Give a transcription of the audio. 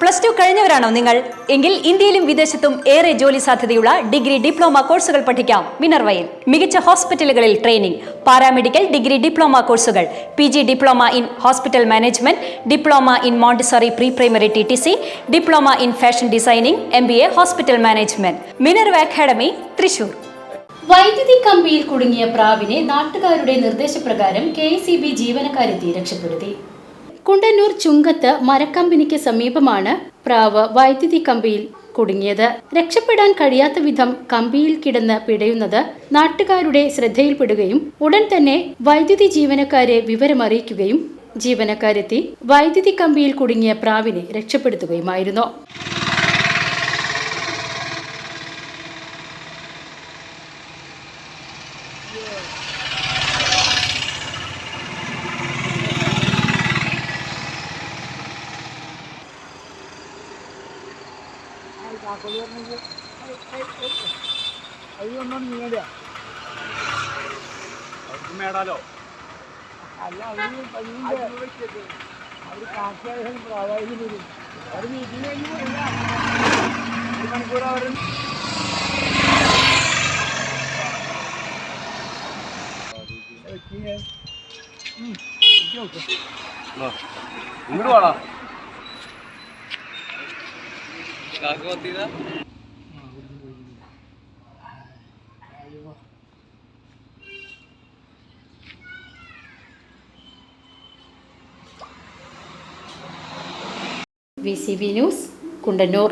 Plus two കഴിഞ്ഞവരാണോ നിങ്ങൾ? എങ്കിൽ ഇന്ത്യയിലും വിദേശത്തും ഏറെ ജോലി സാധ്യതയുള്ള ഡിഗ്രി ഡിപ്ലോമ കോഴ്സുകൾ പഠിക്കാം. മിനർവയിൽ മികച്ച ഹോസ്പിറ്റലുകളിൽ ട്രെയിനിംഗ് പാരാമെഡിക്കൽ ഡിഗ്രി ഡിപ്ലോമ കോഴ്സുകൾ P G diploma in hospital management diploma in Montessori pre primary T T C diploma in fashion designing M B A hospital management. Minerva academy Thrissur. വൈദ്യുതി കമ്പിയിൽ കുടുങ്ങിയ പ്രാവിനെ നാട്ടുകാരുടെ നിർദ്ദേശപ്രകാരം കെ ജീവനക്കാരെത്തി രക്ഷപ്പെടുത്തി. കുണ്ടന്നൂർ ചുങ്കത്ത് മരക്കമ്പനിക്ക് സമീപമാണ് പ്രാവ് വൈദ്യുതി കമ്പിയിൽ കുടുങ്ങിയത്. രക്ഷപ്പെടാൻ കഴിയാത്ത വിധം കമ്പിയിൽ കിടന്ന് പിടയുന്നത് നാട്ടുകാരുടെ ശ്രദ്ധയിൽപ്പെടുകയും ഉടൻ തന്നെ വൈദ്യുതി ജീവനക്കാരെ വിവരമറിയിക്കുകയും ജീവനക്കാരെത്തി വൈദ്യുതി കമ്പിയിൽ കുടുങ്ങിയ പ്രാവിനെ രക്ഷപ്പെടുത്തുകയുമായിരുന്നു. മേടാലോ അല്ല അവർ കാർഷിക പ്രാധാന്യം വരും പോയില്ല ഒരു മണിക്കൂർ അവർ ഇങ്ങോട്ട് വാടാ. V C B news Kundannoor.